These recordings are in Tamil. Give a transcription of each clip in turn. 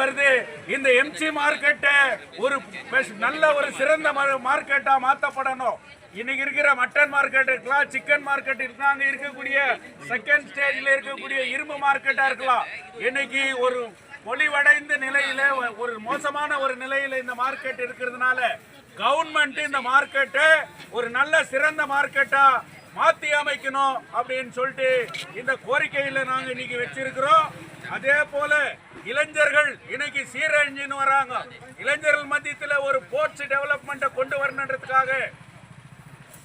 வருது. இந்த எம்சி மார்க்கெட்டை ஒரு நல்ல ஒரு சிறந்த மார்க்கெட்டா மாத்தப்படணும். இன்னைக்கு இருக்கிற மட்டன் மார்க்கெட் இருக்கலாம் சிக்கன் மார்க்கெட் இருக்கலாம் அங்கே இருக்கக்கூடிய செகண்ட் ஸ்டேஜில் இருக்கக்கூடிய இரும்பு மார்க்கெட்டாக இருக்கலாம். இன்னைக்கு ஒரு பொலிவடைந்த நிலையில ஒரு மோசமான ஒரு நிலையில இந்த மார்க்கெட் இருக்கிறதுனால கவர்மெண்ட் இந்த மார்க்கெட்டை ஒரு நல்ல சிறந்த மார்க்கெட்டா மாத்தி அமைக்கணும் அப்படின்னு சொல்லிட்டு இந்த கோரிக்கையில நாங்க இன்னைக்கு வச்சிருக்கிறோம். அதே போல இளைஞர்கள் இன்னைக்கு சீரழிஞ்சின்னு வராங்க. இளைஞர்கள் மத்தியத்தில் ஒரு போர்ட்ஸ் டெவலப்மெண்ட்டை கொண்டு வரணுன்றதுக்காக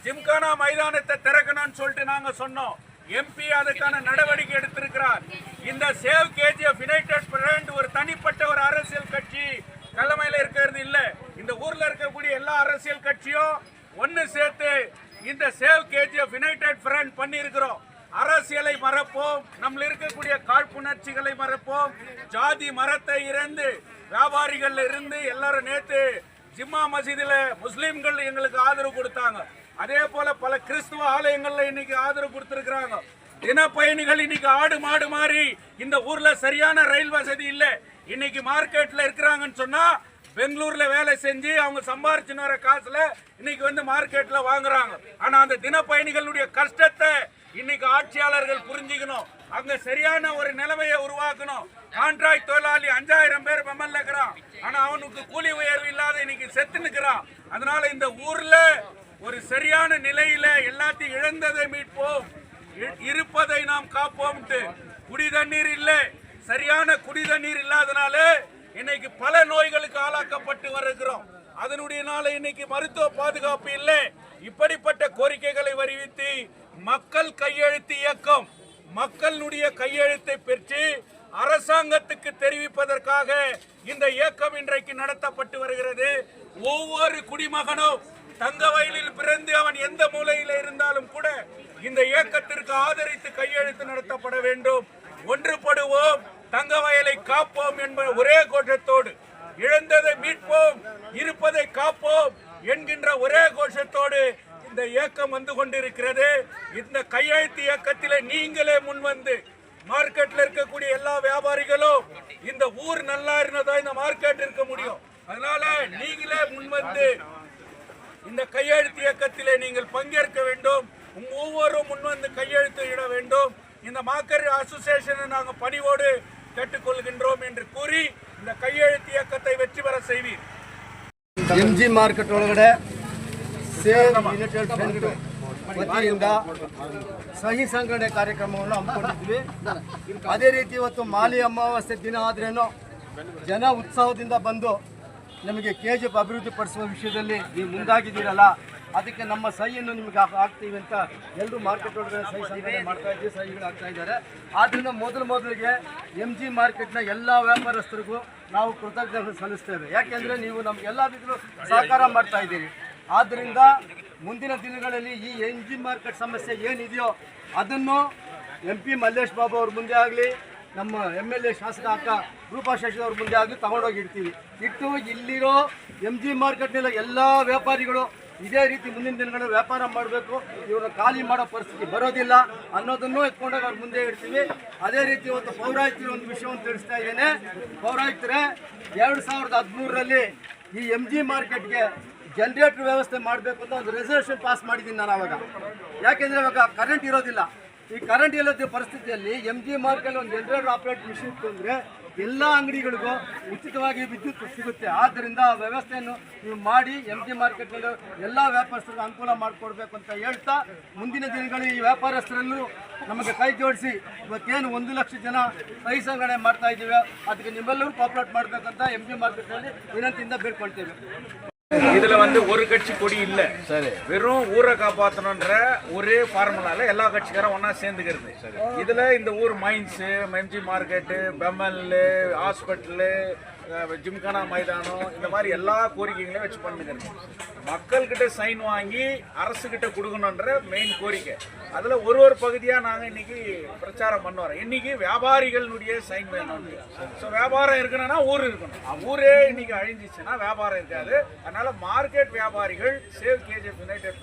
ஜிம்கானா மைதானத்தை திறக்கணும்னு சொல்லிட்டு நாங்கள் சொன்னோம். எம்பி அதுக்கான நடவடிக்கை எடுத்திருக்கிறார். இந்த சேவ் கேஜிஎஃப் யுனைடெட் ஃப்ரண்ட் ஒரு தனிப்பட்ட ஒரு அரசியல் கட்சி தலைமையில் இருக்கிறது இல்லை. இந்த ஊரில் இருக்கக்கூடிய எல்லா அரசியல் கட்சியும் ஒன்று சேர்த்து இந்த சேவ் கேஜிஎஃப் யுனைடெட் ஃப்ரண்ட் பண்ணியிருக்கிறோம். அரசியலை மறப்போம். நம்மள இருக்கக்கூடிய காழ்ப்புணர்ச்சிகளை மறப்போம். ஜாதி மரத்தை இறந்து வியாபாரிகள் இருந்து எல்லாரும் நேத்து ஜிம்மா மசீதில முஸ்லீம்கள் எங்களுக்கு ஆதரவு கொடுத்தாங்க. அதே போல பல கிறிஸ்துவ ஆலயங்கள்ல இன்னைக்கு ஆதரவு கொடுத்துருக்குறாங்க. தின பயணிகள் இன்னைக்கு ஆடு மாடு மாறி இந்த ஊர்ல சரியான ரயில் வசதி இல்லை. இன்னைக்கு மார்க்கெட்ல இருக்கிறாங்கன்னு சொன்னா பெங்களூர்ல வேலை செஞ்சு அவங்க சம்பாரிச்சுன்னு வர காசுல இன்னைக்கு வந்து மார்க்கெட்ல வாங்குறாங்க. ஆனா அந்த தின பயணிகளுடைய கஷ்டத்தை இன்னைக்கு ஆட்சியாளர்கள் புரிஞ்சுக்கணும். அங்க சரியான ஒரு நிலைமையை உருவாக்கணும். கான்ட்ராக்ட் தொழிலாளி அஞ்சாயிரம் பேர் பெம்மல்ல இருக்கிறான். ஆனா அவனுக்கு கூலி உயர்வு இல்லாத இன்னைக்கு செத்து நிக்கிறான். அதனால இந்த ஊர்ல ஒரு சரியான நிலையில எல்லாத்தையும் இழந்ததை மீட்போம். இருப்பதை நாம் காப்போம்ட்டு. குடி தண்ணீர் இல்லை. சரியான குடி தண்ணீர் இல்லாதனால இன்னைக்கு பல நோய்களுக்கு ஆளாக்கப்பட்டு வருகிறோம் அதனுடைய நாளை இன்னைக்கு மருத்துவ பாதுகாப்பு இல்லை. இப்படிப்பட்ட கோரிக்கைகளை வரிவித்து மக்கள் கையெழுத்து இயக்கம் மக்களுடைய கையெழுத்தை பெற்று அரசாங்கத்துக்கு தெரிவிப்பதற்காக இந்த இயக்கம் இன்றைக்கு நடத்தப்பட்டு வருகிறது. ஒவ்வொரு குடிமகனும் தங்க வயலில் பிறந்து அவன் எந்த மூலையில் இருந்தாலும் கூட இந்த இயக்கத்திற்கு ஆதரித்து கையெழுத்து நடத்தப்பட வேண்டும். ஒன்றுபடுவோம் தங்க வயலை காப்போம் என்ப ஒரே கோஷத்தோடு இழந்ததை மீட்போம் இருப்பதை காப்போம் என்கின்ற ஒரே கோஷத்தோடு இந்த இயக்கம் வந்து கொண்டிருக்கிறது. இந்த கையெழுத்து இயக்கத்தில் நீங்களே முன்வந்து மார்க்கெட்ல இருக்கக்கூடிய எல்லா வியாபாரிகளும் இந்த ஊர் நல்லா இருந்ததா இந்த மார்க்கெட் இருக்க முடியும். அதனால நீங்களே முன்வந்து இந்த கையெழுத்து இயக்கத்திலே நீங்கள் பங்கேற்க வேண்டும். உங்க முன்வந்து கையெழுத்து இட வேண்டும். இந்த மாக்கர் அசோசியேஷனை நாங்கள் பணிவோடு கேட்டுக்கொள்கின்றோம் என்று கூறி இந்த கையெழுத்து இயக்கத்தை வெற்றி பெற செய்வீர் ಎಂ ಜಿ ಮಾರ್ಕೆಟ್ ಒಳಗಡೆ ಸೇವ್ ಯುನೈಟೆಡ್ ಫ್ರಂಟ್ ವತಿಯಿಂದ ಸಹಿ ಸಂಗ್ರಹಣೆ ಕಾರ್ಯಕ್ರಮವನ್ನು ಹಮ್ಮಿಕೊಂಡಿದ್ವಿ ಅದೇ ರೀತಿ ಇವತ್ತು ಮಾಲಿ ಅಮಾವಾಸ್ಯೆ ದಿನ ಆದ್ರೇನು ಜನ ಉತ್ಸಾಹದಿಂದ ಬಂದು ನಮಗೆ ಕೆ ಜಿ ಎಫ್ ಅಭಿವೃದ್ಧಿ ಪಡಿಸುವ ವಿಷಯದಲ್ಲಿ ನೀವು ಮುಂದಾಗಿದ್ದೀರಲ್ಲ ಅದಕ್ಕೆ ನಮ್ಮ ಸಹಿಯನ್ನು ನಿಮಗೆ ಹಾಕ್- ಹಾಕ್ತೀವಿ ಅಂತ ಎಲ್ಲರೂ ಮಾರ್ಕೆಟ್ ಒಳಗಡೆ ಸಹಿ ಸಂಗ್ರಹಣೆ ಮಾಡ್ತಾ ಇದ್ದೀವಿ, ಸಹಿಗಳು ಆಗ್ತಾ ಇದ್ದಾರೆ. ಆದ್ದರಿಂದ ಮೊದಲು ಮೊದಲಿಗೆ ಎಂ ಜಿ ಮಾರ್ಕೆಟ್ನ ಎಲ್ಲ ವ್ಯಾಪಾರಸ್ಥರಿಗೂ ನಾವು ಕೃತಜ್ಞತೆ ಸಲ್ಲಿಸ್ತೇವೆ. ಯಾಕೆಂದರೆ ನೀವು ನಮಗೆಲ್ಲ ರೀತಿಯಲ್ಲೂ ಸಹಕಾರ ಮಾಡ್ತಾ ಇದ್ದೀರಿ. ಆದ್ದರಿಂದ ಮುಂದಿನ ದಿನಗಳಲ್ಲಿ ಈ ಎಂ ಜಿ ಮಾರ್ಕೆಟ್ ಸಮಸ್ಯೆ ಏನಿದೆಯೋ ಅದನ್ನು ಎಂ ಪಿ ಮಲ್ಲೇಶ್ ಬಾಬು ಅವ್ರ ಮುಂದೆ ಆಗಲಿ, ನಮ್ಮ ಎಂ ಎಲ್ ಎ ಶಾಸಕ ಅಕ್ಕ ರೂಪಾ ಶಶಿ ಅವ್ರ ಮುಂದೆ ಆಗಲಿ ತಗೊಂಡೋಗಿ ಇಡ್ತೀವಿ. ಇಟ್ಟು ಇಲ್ಲಿರೋ ಎಂ ಜಿ ಮಾರ್ಕೆಟ್ನೆಲ್ಲ ಎಲ್ಲ ವ್ಯಾಪಾರಿಗಳು ಇದೇ ರೀತಿ ಮುಂದಿನ ದಿನಗಳಲ್ಲಿ ವ್ಯಾಪಾರ ಮಾಡಬೇಕು. ಇವರು ಖಾಲಿ ಮಾಡೋ ಪರಿಸ್ಥಿತಿ ಬರೋದಿಲ್ಲ ಅನ್ನೋದನ್ನು ಎತ್ಕೊಂಡಾಗ ಅವ್ರು ಮುಂದೆ ಇಡ್ತೀವಿ. ಅದೇ ರೀತಿ ಇವತ್ತು ಪೌರಾಯುಕ್ತರು ಒಂದು ವಿಷಯವನ್ನು ತಿಳಿಸ್ತಾ ಇದ್ದೇನೆ. ಪೌರಾಯುಕ್ತರೇ, ಎರಡು ಸಾವಿರದ ಹದಿಮೂರರಲ್ಲಿ ಈ ಎಂ ಜಿ ಮಾರ್ಕೆಟ್ಗೆ ಜನರೇಟರ್ ವ್ಯವಸ್ಥೆ ಮಾಡಬೇಕು ಅಂತ ಒಂದು ರೆಸಲ್ಯೂಷನ್ ಪಾಸ್ ಮಾಡಿದ್ದೀನಿ ನಾನು ಅವಾಗ. ಯಾಕೆಂದರೆ ಇವಾಗ ಕರೆಂಟ್ ಇರೋದಿಲ್ಲ. ಈ ಕರೆಂಟ್ ಇಲ್ಲದ ಪರಿಸ್ಥಿತಿಯಲ್ಲಿ ಎಂ ಜಿ ಮಾರ್ಕೆಟ್ ಒಂದು ಜನರೇಟರ್ ಆಪರೇಟ್ ಮಿಷಿನ್ ಅಂದರೆ ಎಲ್ಲ ಅಂಗಡಿಗಳಿಗೂ ಉಚಿತವಾಗಿ ವಿದ್ಯುತ್ ಸಿಗುತ್ತೆ. ಆದ್ದರಿಂದ ಆ ವ್ಯವಸ್ಥೆಯನ್ನು ನೀವು ಮಾಡಿ ಎಂ ಜಿ ಮಾರ್ಕೆಟ್ನಲ್ಲಿ ಎಲ್ಲ ವ್ಯಾಪಾರಸ್ಥರಿಗೆ ಅನುಕೂಲ ಮಾಡಿಕೊಡ್ಬೇಕು ಅಂತ ಹೇಳ್ತಾ, ಮುಂದಿನ ದಿನಗಳು ಈ ವ್ಯಾಪಾರಸ್ಥರಲ್ಲೂ ನಮಗೆ ಕೈ ಜೋಡಿಸಿ, ಇವತ್ತೇನು ಒಂದು ಲಕ್ಷ ಜನ ಕೈ ಸಂಗ್ರಹಣೆ ಮಾಡ್ತಾ ಇದ್ದೀವಿ, ಅದಕ್ಕೆ ನಿಮ್ಮೆಲ್ಲರೂ ಕಾಪರೇಟ್ ಮಾಡಬೇಕಂತ ಎಂ ಜಿ ಮಾರ್ಕೆಟ್ನಲ್ಲಿ ವಿನಂತಿಯಿಂದ ಬೇಡ್ಕೊಳ್ತೇವೆ. இதுல வந்து ஒரு கட்சி கொடி இல்ல. வெறும் ஊரை காப்பாத்தணும்ன்ற ஒரே ஃபார்முலால எல்லா கட்சிக்காரும் ஒண்ணா சேர்ந்துக்கிறது. இதுல இந்த ஊர் mines MG market BEML hospital gymkhana மைதானம் இந்த மாதிரி எல்லா கோரிக்கைகளையும் வச்சு பண்ணுங்க மக்கள்கிட்ட சைன் வாங்கி அரசுகிட்ட கொடுக்கணுன்ற மெயின் கோரிக்கை. அதில் ஒரு ஒரு பகுதியாக நாங்கள் இன்னைக்கு பிரச்சாரம் பண்ண வரோம். இன்னைக்கு வியாபாரிகளுடைய சைன் வேணும்னு ஸோ வியாபாரம் இருக்கணும்னா ஊர் இருக்கணும். ஊரே இன்னைக்கு அழிஞ்சிச்சுன்னா வியாபாரம் இருக்காது. அதனால மார்க்கெட் வியாபாரிகள் save KGF united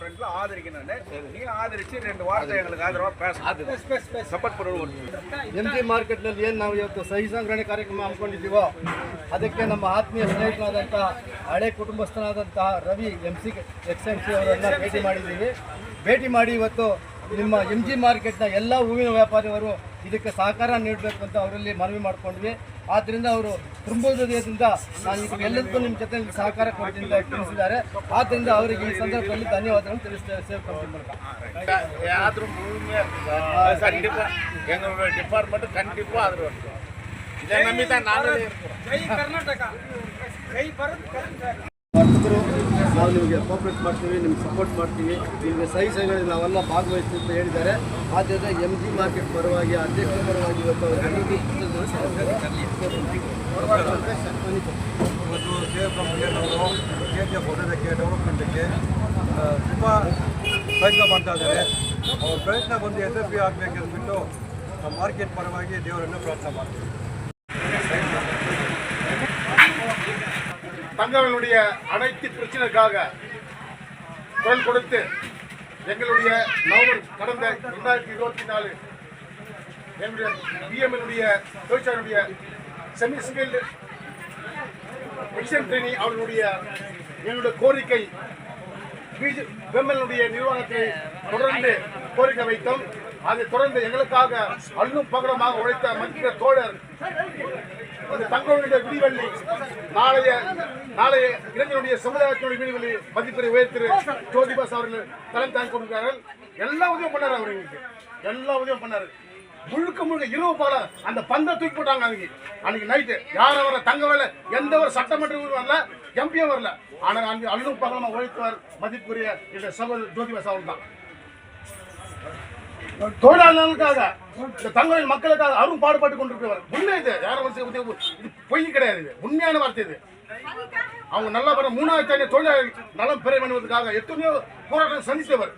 M G ಮಾರ್ಕೆಟ್ನಲ್ಲಿ ಏನು ನಾವು ಇವತ್ತು ಸಹಿ ಸಂಗ್ರಹಣೆ ಕಾರ್ಯಕ್ರಮ ಹಮ್ಮಿಕೊಂಡಿದ್ದೀವೋ ಅದಕ್ಕೆ ನಮ್ಮ ಆತ್ಮೀಯ ಸ್ನೇಹಿತನಾದಂತಹ ಹಳೆ ಕುಟುಂಬಸ್ಥನಾದಂತಹ Ravi M C ex M C ಅವರನ್ನ ಭೇಟಿ ಮಾಡಿದ್ದೀವಿ. ಭೇಟಿ ಮಾಡಿ ಇವತ್ತು ನಿಮ್ಮ ಎಂ ಜಿ ಮಾರ್ಕೆಟ್ನ ಎಲ್ಲ ಹೂವಿನ ವ್ಯಾಪಾರಿಯವರು ಇದಕ್ಕೆ ಸಹಕಾರ ನೀಡಬೇಕು ಅಂತ ಅವರಲ್ಲಿ ಮನವಿ ಮಾಡಿಕೊಂಡ್ವಿ. ಆದ್ದರಿಂದ ಅವರು ತುಂಬ ಹೃದಯದಿಂದ ನಾನು ಇದಕ್ಕೆ ಎಲ್ಲದಕ್ಕೂ ನಿಮ್ಮ ಜೊತೆ ಸಹಕಾರ ಕೊಡ್ತೀನಿ ಅಂತ ತಿಳಿಸಿದ್ದಾರೆ ಆದ್ದರಿಂದ ಅವರಿಗೆ ಈ ಸಂದರ್ಭದಲ್ಲಿ ಧನ್ಯವಾದಗಳನ್ನು ತಿಳಿಸ್ತೇವೆ ಸೇವ್ ಕಂಪನಿ ಮೂಲಕ யாத்திரும் முழுமையா கண்டிப்பா எங்களோட டிபார்ட்மெண்ட் கண்டிப்பா ஆதரவு இருக்கும் இதை நம்பி தான் நாங்களே இருக்கோம் ವರ್ತಕರು ನಾವು ನಿಮಗೆ ಕೋಪರೇಟ್ ಮಾಡ್ತೀವಿ, ನಿಮ್ಗೆ ಸಪೋರ್ಟ್ ಮಾಡ್ತೀವಿ. ನಿಮಗೆ ಸಹಿ ಸಹಿಗಳು ನಾವೆಲ್ಲ ಭಾಗವಹಿಸ್ತೀವಿ ಅಂತ ಹೇಳಿದ್ದಾರೆ. ಆದ್ದರಿಂದ ಎಂ ಜಿ ಮಾರ್ಕೆಟ್ ಪರವಾಗಿ, ಅಧ್ಯಕ್ಷರ ಪರವಾಗಿ ಇವತ್ತು ಇವತ್ತು ನಾವು ಕಂಪ್ನಿಯವರು ಕೆ ಜಿ ಎಫ್ ತುಂಬ ಪ್ರಯತ್ನ ಮಾಡ್ತಾ ಇದ್ದಾರೆ. ಅವ್ರ ಪ್ರಯತ್ನ ಬಂದು ಯಶಸ್ವಿ ಆಗಬೇಕೆಂದ್ಬಿಟ್ಟು ಮಾರ್ಕೆಟ್ ಪರವಾಗಿ ದೇವರನ್ನು ಪ್ರಾರ್ಥನೆ ಮಾಡ್ತೀವಿ. தங்களுடைய அனைத்து பிரச்சனைக்காக குரல் கொடுத்து எங்களுடைய நவம்பர் கடந்த ரெண்டாயிரத்தி இருபத்தி நாலு எங்களுடைய பிஎம்எனுடைய தொழிற்சாலையுடைய செமிஸ்கில் மிஷன் ட்ரெயினி அவர்களுடைய என்னுடைய கோரிக்கை பிஜே பெம்எல்னுடைய நிர்வாகத்தை தொடர்ந்து கோரிக்கை வைத்தோம். அதை தொடர்ந்து எங்களுக்காக அல்லும் பகலமாக உழைத்த மத்திய தோழர் தங்களுடைய விடிவெள்ளி நாளைய நாளைய இளைஞருடைய சமுதாயத்தினுடைய விடிவெள்ளி மதிப்பெரிய உயர்த்திரு. ஜோதிபாஸ் அவர்கள் தலம் தாங்கி கொண்டிருக்கிறார்கள். எல்லா உதவியும் பண்ணாரு அவர் எங்களுக்கு. எல்லா உதவியும் பண்ணாரு. முழுக்க முழுக்க இரவு போல அந்த பந்தை தூக்கி போட்டாங்க அன்னைக்கு அன்னைக்கு நைட்டு யாரும் வரல தங்க வரல எந்த ஒரு சட்டமன்ற வரல எம்பியும் வரல. ஆனால் அன்னைக்கு அல்லும் பகலமாக உழைத்தவர் மதிப்புரிய இந்த சகோதரர் ஜோதிபாஸ் அவர்கள் தான் தொழிலாளர்களுக்காக இந்த தங்களின் மக்களுக்காக அவரும் பாடுபட்டு கொண்டிருக்கிறவர். உண்மை இது. யாரும் இது பொய் கிடையாது இது. உண்மையான வார்த்தை இது. அவங்க நல்லா பண்ண மூணாவது தனி தொழிலாளர்கள் நலம் பெற வேண்டுவதற்காக எத்தனையோ போராட்டம் சந்தித்தவர்.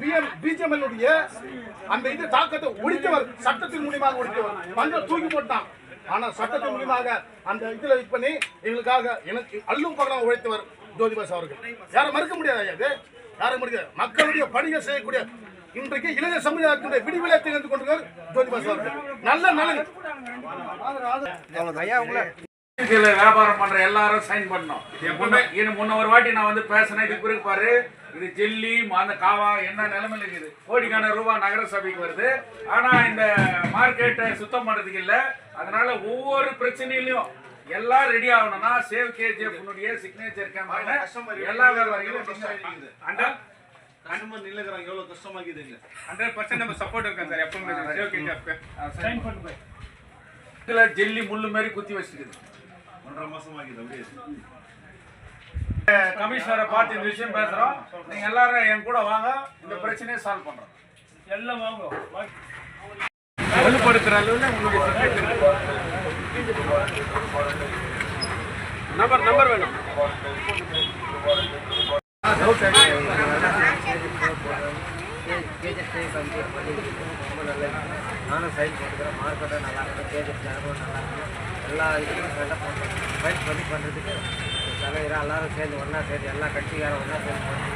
பிஎம் அந்த இது தாக்கத்தை ஒழித்தவர் சட்டத்தின் மூலியமாக ஒழித்தவர். பஞ்சம் தூக்கி போட்டான். ஆனா சட்டத்தின் மூலியமாக அந்த இதுல இது பண்ணி எங்களுக்காக எனக்கு அல்லும் பகலாம் உழைத்தவர் ஜோதிபாஸ் அவர்கள். யாரும் மறுக்க முடியாது ஐயா இது. யாரும் முடியாது. மக்களுடைய பணிகள் செய்யக்கூடிய இன்றைக்கு இளைஞர் சமுதாயத்தினுடைய விடிவிலை திகழ்ந்து கொண்டிருக்கிறார் ஜோதிபாஸ் அவர்கள் நல்ல நலன் வியாபாரம் பண்ற எல்லாரும் சைன் பண்ணோம் முன்ன இது முன்ன ஒரு வாட்டி நான் வந்து பேசினேன். இதுக்கு பிறகு பாரு இது ஜெல்லி அந்த காவா என்ன நிலைமையில இருக்குது? கோடிக்கான ரூபாய் நகர சபைக்கு வருது. ஆனா இந்த மார்க்கெட்டை சுத்தம் பண்றதுக்கு இல்ல. அதனால ஒவ்வொரு பிரச்சனையிலயும் எல்லாம் ரெடி ஆகணும்னா சேவ் கேஜிஎஃப் சிக்னேச்சர் கேம்பெயின் எல்லா வியாபாரிகளும் கஸ்டமர் நிலைக்கிறாங்க எவ்வளோ கஷ்டமாக்குது இல்லை ஹண்ட்ரட் பர்சன்ட் நம்ம சப்போர்ட் இருக்கோம் சார். எப்பவுமே இதுல ஜெல்லி முள்ளு மாதிரி குத்தி வச்சிருக்குது ஒன்றரை மாசமாக்குது அப்படியே. கமிஷனரை பார்த்து இந்த விஷயம் பேசுறோம். நீங்க எல்லாரும் என் கூட வாங்க. இந்த பிரச்சனையை சால்வ் பண்றோம். எல்லாம் வாங்க வலுப்படுத்துற அளவில் உங்களுக்கு நம்பர் நம்பர் வேணும். நானும் சைன் போட்டுக்கிறேன். மார்க்கெட்டும் நல்லா இருக்கும் கேஜெட் ஜனமும் நல்லா இருக்கும் எல்லா இதுக்கும் செலக்ட் பண்ணுறோம் ஃபைட் பண்ணி பண்ணுறதுக்கு தலைவராக எல்லாரும் சேர்ந்து ஒன்றா சேர்ந்து எல்லா கட்சிக்காரும் ஒன்றா சேர்ந்து பண்ணி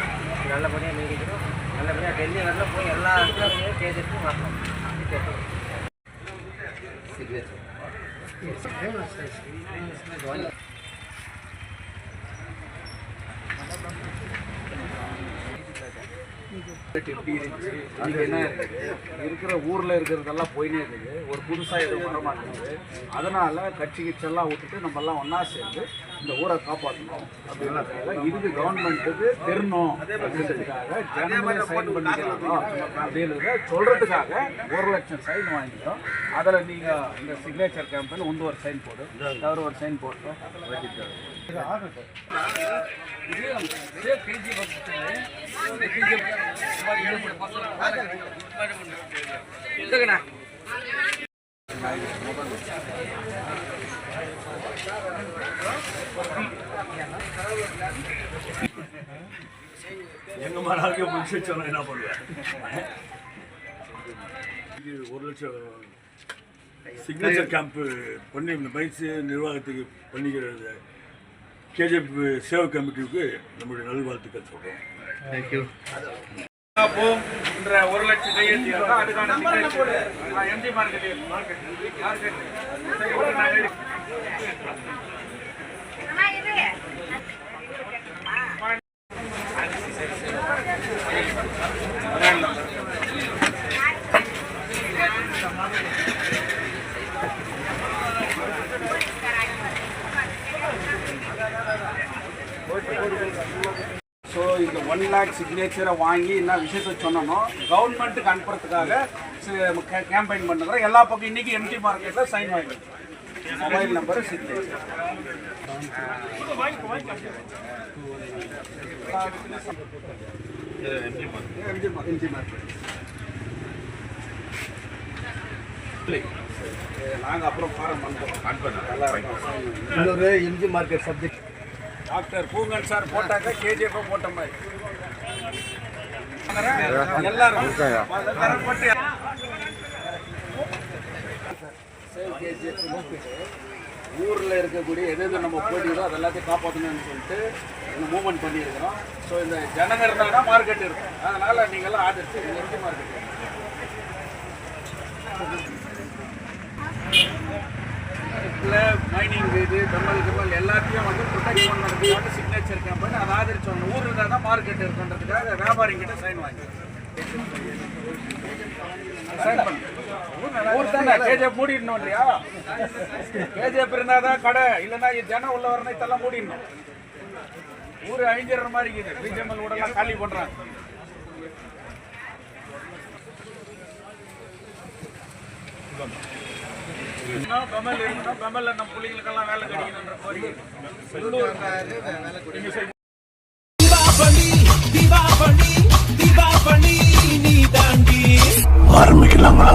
நல்லபடியாக நீடிக்கணும். நல்லபடியாக டெல்லி வரல போய் எல்லா இடத்துலையும் கேஜெட்டும் வரணும் கேட்குறோம் எப்படி இருந்துச்சு என்ன இருக்குது இருக்கிற ஊர்ல இருக்கிறதெல்லாம் போயினே இருக்குது. ஒரு புதுசாக எதுவும் வரமாட்டேங்குது. அதனால கட்சி கிச்செல்லாம் விட்டுட்டு நம்ம எல்லாம் சேர்ந்து இந்த ஊரை காப்பாற்றணும் அப்படின்றதுக்காக இதுக்கு கவர்மெண்ட்டுக்கு தெரியணும் அப்படின்றதுக்காக ஜனங்களே சைன் பண்ணிக்கிறாங்க அப்படின்றத சொல்றதுக்காக ஒரு லட்சம் சைன் வாங்கிட்டோம் அதில் நீங்க இந்த சிக்னேச்சர் கேம்பெயின் ஒன்று ஒரு சைன் போடு. அவர் ஒரு சைன் போட்டோம் எங்க மாநாளுக்கு முடிச்சு சொன்னா என்ன பண்ணுவேன் இது ஒரு லட்சம் சிக்னேச்சர் கேம்ப் பண்ணி இந்த பைக்ஸ் நிர்வாகத்துக்கு பண்ணிக்கிறது கேஜிஎஃப் சேவை கமிட்டிக்கு நம்முடைய நல்வாழ்த்துக்கள் சொல்கிறோம் போம் என்ற ஒரு லட்சம் கையெழுத்து இருக்கா? அதுக்கான எம்டி மார்க்கெட் மார்க்கெட். மார்க்கெட் சரி, ஒரு நாள் ஸோ இந்த ஒன் லேக் சிக்னேச்சரை வாங்கி என்ன விஷயத்த சொன்னனோ கவர்மெண்ட்டுக்கு அனுப்புறதுக்காக கேம்பெயின் பண்ணுறோம் எல்லா பக்கம் இன்னைக்கு எம்டி மார்க்கெட்டில் சைன் வாங்கி mobile number signature MG market நாங்கள் அப்புறம் ஃபாரம் பண்ணுறோம் இன்னொரு எம்ஜி மார்க்கெட் சப்ஜெக்ட் டாக்டர் பூங்கன் சார் போட்டாக்க கேஜிஎஃப் போட்ட மாதிரி. ஊரில் இருக்கக்கூடிய எது எது நம்ம போட்டிகளோ அது எல்லாத்தையும் காப்பாற்றணும்னு சொல்லிட்டு இந்த மூவ்மெண்ட் பண்ணியிருக்கிறோம். ஸோ இந்த ஜனங்க இருந்தாங்கன்னா மார்க்கெட் இருக்கும் அதனால் நீங்கள்லாம் ஆதரிச்சு எம்ஜி மார்க்கெட் மைனிங் இது பெம்மல் கிம்மல் எல்லாத்தையும் வந்து ப்ரொடெக்ட் பண்ணுறதுக்காக சிக்னேச்சர் கேம்பெயின் அதை ஆதரிச்சு ஒன்று ஊர் இருந்தால் தான் மார்க்கெட் இருக்குன்றதுக்காக வியாபாரிங்கிட்ட சைன் வாங்கி. சைன் பண்ணு. ஊர் தானே? கேஜிஎஃப் மூடிடணும் இல்லையா? கேஜிஎஃப் இருந்தால் தான் கடை. இல்லைன்னா ஜனம் உள்ள வரணும் இதெல்லாம் மூடிடணும். ஊர் அழிஞ்சிடுற மாதிரி இருக்குது. பிஜிஎம்எல் ஊடெல்லாம் காலி பண்ணுறாங்க இன்னும் கமல் இருக்கணும் கமல்ல நம்ம பிள்ளைங்களுக்கெல்லாம் வேலை கிடைக்கணுன்ற கோரிக்கை ஆரம்பிக்கலாங்களா